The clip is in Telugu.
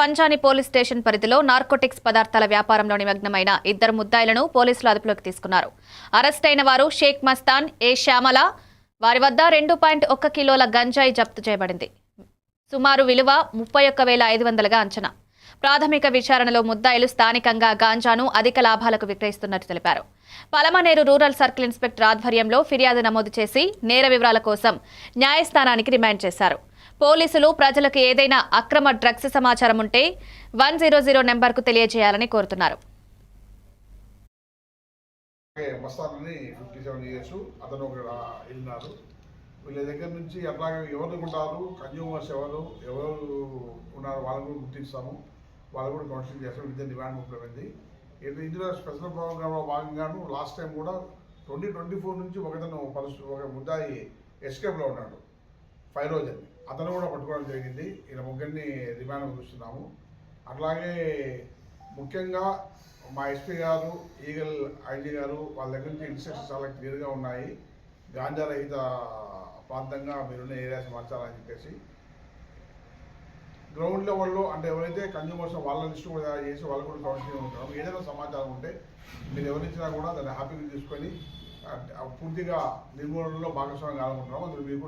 పంచాని పోలీస్ స్టేషన్ పరిధిలో నార్కోటిక్స్ పదార్థాల వ్యాపారంలో నిమగ్నమైన ఇద్దరు ముద్దాయిలను పోలీసులు అదుపులోకి తీసుకున్నారు. అరెస్ట్ అయిన వారు షేక్ మస్తాన్ ఏ శ్యామల వారి వద్ద రెండు పాయింట్ ఒక్క కిలోల గంజాయి జప్తు చేయబడింది. సుమారు విలువ ముప్పై ఒక్క వేల ఐదు వందలుగా అంచనా. ప్రాథమిక విచారణలో ముద్దాయిలు స్థానికంగా గాంజాను అధిక లాభాలకు విక్రయిస్తున్నట్టు తెలిపారు. పలమనేరు రూరల్ సర్కిల్ ఇన్స్పెక్టర్ ఆధ్వర్యంలో ఫిర్యాదు నమోదు చేసి నేర వివరాల కోసం న్యాయస్థానానికి రిమాండ్ చేశారు. పోలీసులు ప్రజలకు ఏదైనా అక్రమ డ్రగ్స్ సమాచారం ఉంటే వన్ జీరో జీరో నెంబర్కు తెలియజేయాలని కోరుతున్నారు. ఫిఫ్టీ సెవెన్ ఇయర్స్ అతను ఒక వెళ్ళినారు వీళ్ళ దగ్గర నుంచి అట్లాగే ఎవరు ఉంటారు? కన్జ్యూమర్స్ ఎవరు? ఎవరు ఉన్నారు వాళ్ళని గుర్తిస్తాము. వాళ్ళు కూడా కౌన్సిలింగ్ చేస్తారు. విద్య డిమాండ్ ముఖ్యమైంది ఇది ఇందులో స్పెషల్ ప్రోగ్రామ్లో భాగంగాను లాస్ట్ టైం కూడా ట్వంటీ ట్వంటీ ఫోర్ నుంచి ఒకతను పరిస్థితి ఒక ముద్దాయి ఎస్కేప్లో ఉన్నాడు. ఫైవ్ రోజు అని అతను కూడా పట్టుకోవడం జరిగింది. ఇలా ముగ్గురిని రిమాండ్ చూస్తున్నాము అట్లాగే ముఖ్యంగా మా ఎస్పీ గారు ఈగల్ ఐజీ గారు వాళ్ళ దగ్గర నుంచి ఇన్స్ట్రక్షన్స్ చాలా క్లియర్గా ఉన్నాయి. గాంజా రహిత ప్రాంతంగా మీరున్న ఏరియాస్ మార్చాలని చెప్పేసి గ్రౌండ్ లెవెల్లో అంటే ఎవరైతే కన్జ్యూమర్స్ వాళ్ళ లిస్ట్ కూడా చేసి వాళ్ళు కూడా కౌన్సిలింగ్ ఉంటారు ఏదైనా సమాచారం ఉంటే మీరు ఎవరిచ్చినా కూడా దాన్ని హ్యాపీగా తీసుకొని పూర్తిగా నిర్మూలనలో భాగస్వామ్యం కావాలనుకుంటున్నాము అందులో మీరు